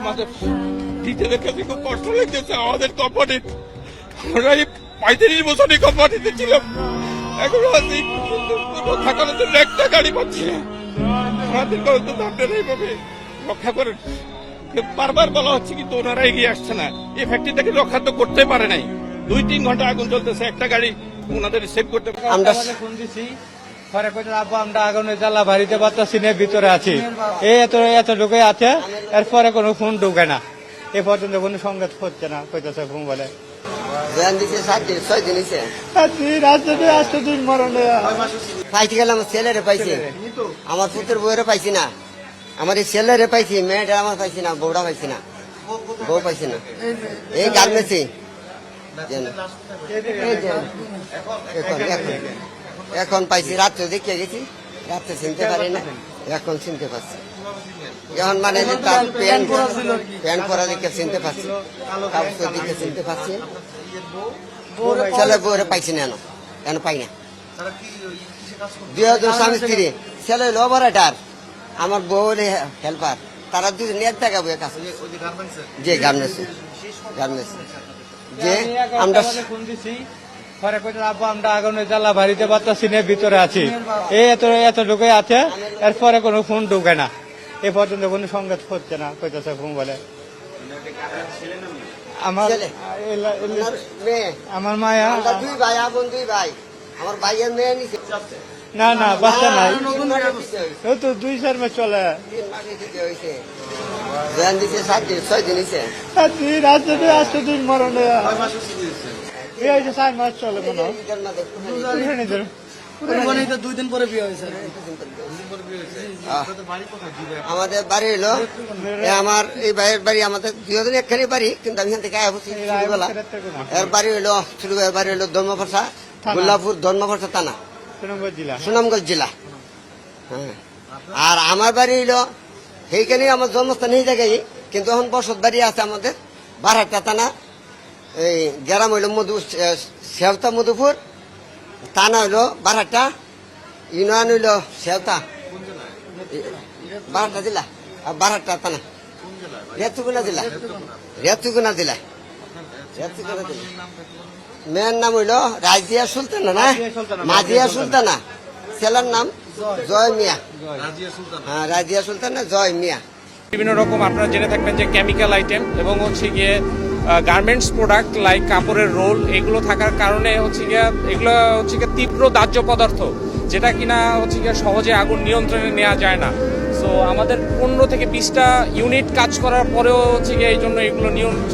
আমাদের টিচারদের কাছে খুব কষ্ট লাগতেছে, আমাদের কোম্পানির আমরা এই পঁয়ত্রিশ বছর এই কোম্পানিতে ছিলাম। এখন আছি থাকার জন্য একটা গাড়ি পাচ্ছি না। আমাদের তো আপনারা এইভাবে রক্ষা করেন। বারবার বলা হচ্ছে কিন্তু ওনারা এগিয়ে আসছে না। এই ফ্যাক্টরিটাকে রক্ষা তো করতে পারে নাই। দুই তিন ঘণ্টা আগুন চলতেছে একটা গাড়ি ওনাদের সেভ করতে আমরা ফোন দিছি, পরে কইতে আব্বু, আমরা আগুনে জ্বালা বাড়িতে পারতাছি না, ভিতরে আছি। এই এত এত ঢুকে আছে। এরপরে কোনো ফোন ঢুকে না। এ পর্যন্ত কোনো সংকেত হচ্ছে না কইতেছে ফোন বলে। জ্ঞান দিছে সাত দিন ছয় দিন হয়েছে আসতে আসতে দিন মরণে পাইতে গেলে আমার ছেলেরে পাইছি। আমার পুত্রের বউরে পাইছি না। আমার এই ছেলেরে পাইছি মেয়েটা আমার পাইছি না বউটা পাইছি না। বউ পাইছি না। এই গার্মেন্টসে এখন পাইছি রাত্রে দেখে গেছি। রাত্রে চিনতে পারি না। এখন চিনতে পারছি। এখন মানে যে তার প্যান্ট প্যান্ট পরা দেখে চিনতে পারছি। কাপড় দেখে চিনতে পারছি। ছেলে বউরে পাইছি না এনো এনো পাই না। দুই হাজার স্বামী স্ত্রী। ছেলে হলো অপারেটার আমার বউ হেল্পার তারা দুজন এক টাকা বইয়ে কাজ যে গার্মেন্টস গার্মেন্টস যে আমরা ফোন পরে কইতে আব্বু আমরা আগুনে জ্বালা বাড়িতে পারতাছি না ভিতরে আছি। এই এত এত ঢুকে আছে। এরপরে কোনো ফোন ঢুকে না। এ পর্যন্ত কোনো সংকেত হচ্ছে না কইতেছে ফোন বলে। আমার আমার মায়া। দুই ভাই আপন দুই ভাই। আমার ভাইয়ের মেয়ে নিচে না না বাচ্চা নাই। ও তো দুই চার মাস চলে। মরণে চার মাস চলে কোনো দুই দিন পরে বিয়ে হয়েছে। আমাদের বাড়ি হলো এ আমার এই ভাইয়ের বাড়ি আমাদের দুজন একখানে বাড়ি কিন্তু আমি এখান থেকে আয়া ছোটবেলা এর বাড়ি হলো ছোট ভাইয়ের বাড়ি হলো ধর্মপাশা গোল্লাপুর ধর্মপাশা থানা। সুনামগঞ্জ জেলা। হ্যাঁ। আর আমার বাড়ি হলো সেইখানে আমার জন্মস্থান এই জায়গায় কিন্তু এখন বসত বাড়ি আছে আমাদের বারহাট্টা থানা। এই গ্রাম হইল মধু সেওতা মধুপুর থানা হইল বারহাট্টা ইউনিয়ন হইল সেওতা বারহাট্টা জেলা। আর বারহাট্টা থানা। রেতুগুনা জেলা। রেতুগুনা জেলা। রেতুগুনা জেলা। মেয়ের নাম হইল রাজিয়া সুলতানা না? মাজিয়া সুলতানা। ছেলের নাম জয় মিয়া। হ্যাঁ রাজিয়া সুলতানা জয় মিয়া। বিভিন্ন রকম আপনারা জেনে থাকবেন যে কেমিক্যাল আইটেম এবং হচ্ছে গিয়ে গার্মেন্টস প্রোডাক্ট লাইক কাপড়ের রোল এগুলো থাকার কারণে হচ্ছে গিয়ে, এগুলো হচ্ছে গিয়ে তীব্র দাহ্য পদার্থ, যেটা কিনা হচ্ছে গিয়ে সহজে আগুন নিয়ন্ত্রণে নেওয়া যায় না। সো আমাদের পনেরো থেকে বিশটা ইউনিট কাজ করার পরেও হচ্ছে গিয়ে এই জন্য এগুলো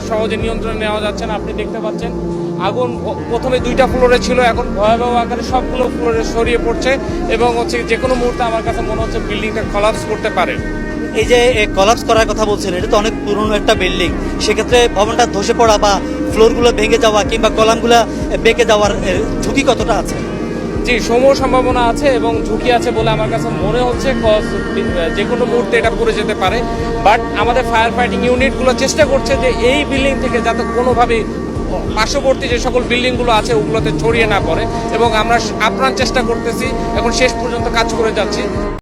সহজে নিয়ন্ত্রণে নেওয়া যাচ্ছে না, আপনি দেখতে পাচ্ছেন। আগুন প্রথমে দুইটা ফ্লোরে ছিল, এখন ভয়াবহ আকারে সবগুলো ফ্লোরে ছড়িয়ে পড়ছে এবং হচ্ছে যে কোনো মুহূর্তে আমার কাছে মনে হচ্ছে বিল্ডিংটা কলাপস করতে পারে। এই যে কলাপস করার কথা বলছেন, এটা তো অনেক পুরনো একটা বিল্ডিং সেক্ষেত্রে ভবনটা ধসে পড়া বা ফ্লোরগুলো ভেঙে যাওয়া কিংবা কলামগুলো বেঁকে যাওয়ার ঝুঁকি কতটা আছে? জি, সমূহ সম্ভাবনা আছে এবং ঝুঁকি আছে বলে আমার কাছে মনে হচ্ছে যে কোনো মুহূর্তে এটা পড়ে যেতে পারে। বাট আমাদের ফায়ার ফাইটিং ইউনিটগুলো চেষ্টা করছে যে এই বিল্ডিং থেকে যাতে কোনোভাবে পার্শ্ববর্তী যে সকল বিল্ডিংগুলো আছে ওগুলোতে ছড়িয়ে না পড়ে এবং আমরা আপ্রাণ চেষ্টা করতেছি। এখন শেষ পর্যন্ত কাজ করে যাচ্ছি।